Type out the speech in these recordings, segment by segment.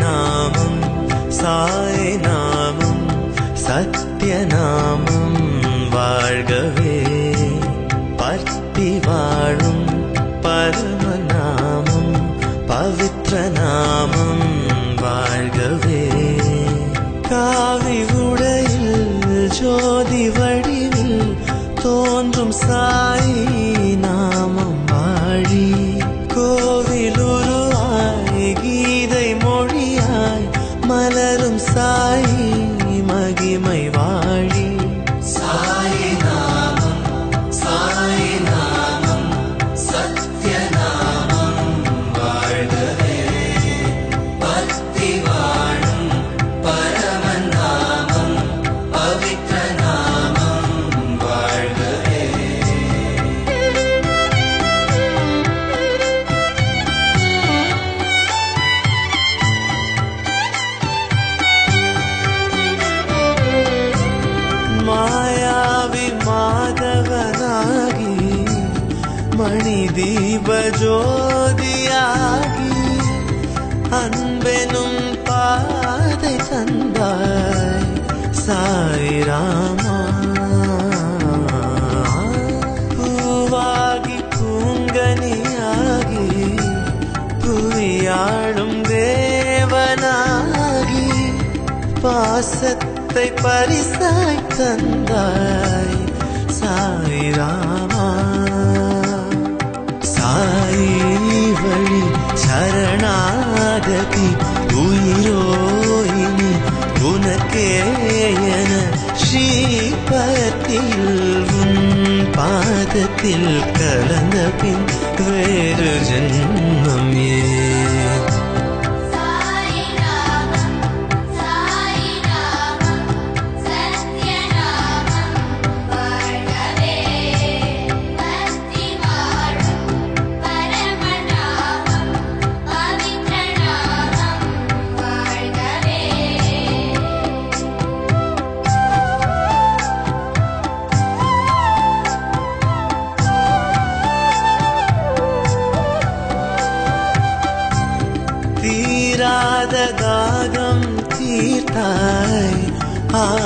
नाम सायि नाम सत्यनाम् மணி தீப ஜோதியாகி அன்பெனும் பாதை தந்தாய் சாய்ராமா பூவாகி பூங்கனியாகி புவியாளும் தேவனாகி பாசத்தை பரிசாய் தந்தாய் കേയന ശ്രീപത്തിൽ പാദത്തിൽ കലന്ന പിൻ വേറൊരു ജന്മം ഏ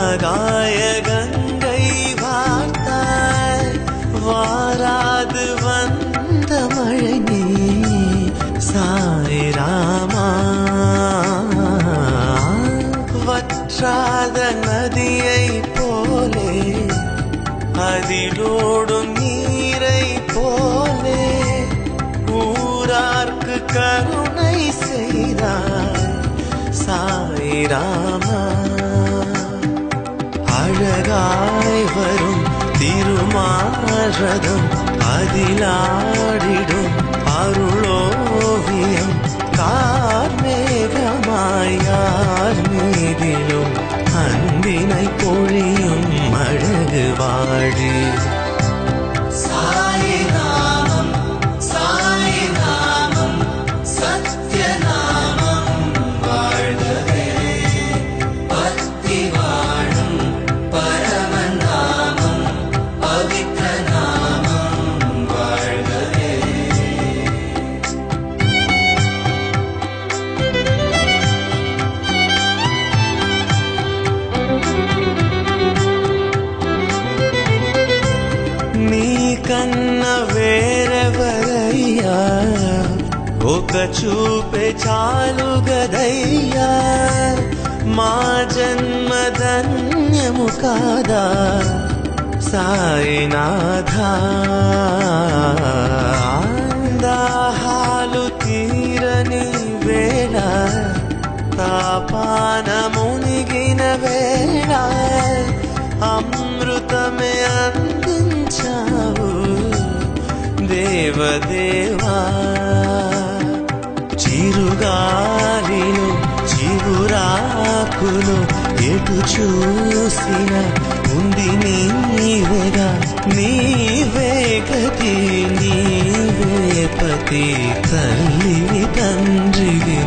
ஆகாய கங்கை வார்த்தாய் வாராது வந்த மழை நீ சாய்ராமா வற்றாத நதியை போலே. அதிலோடும் நீரை போலே. ஊரார்க்கு கருணை செய்தாய். சாய்ராமா காய் வரும் திருமாரதம் அதிலாடிடும் அருளோவியம் கார்மேகமாயார் மீதிலும் அன்பினை பொழியும் அழகு வாழி. ఒక చూపే చాలు గదయ్యా. మా జన్మ ధన్యము కాదా. సాయినాథ. దాహాలు తీరని వేళ తాపాన మునిగిన వేళ అమృతమే అందించావు. దేవదేవా. చిరుగాలిలో చిగురాకులు ఎటు చూసిన ఉంది నీవేగా నీవే గతి నీవే పతి తల్లివి తండ్రివి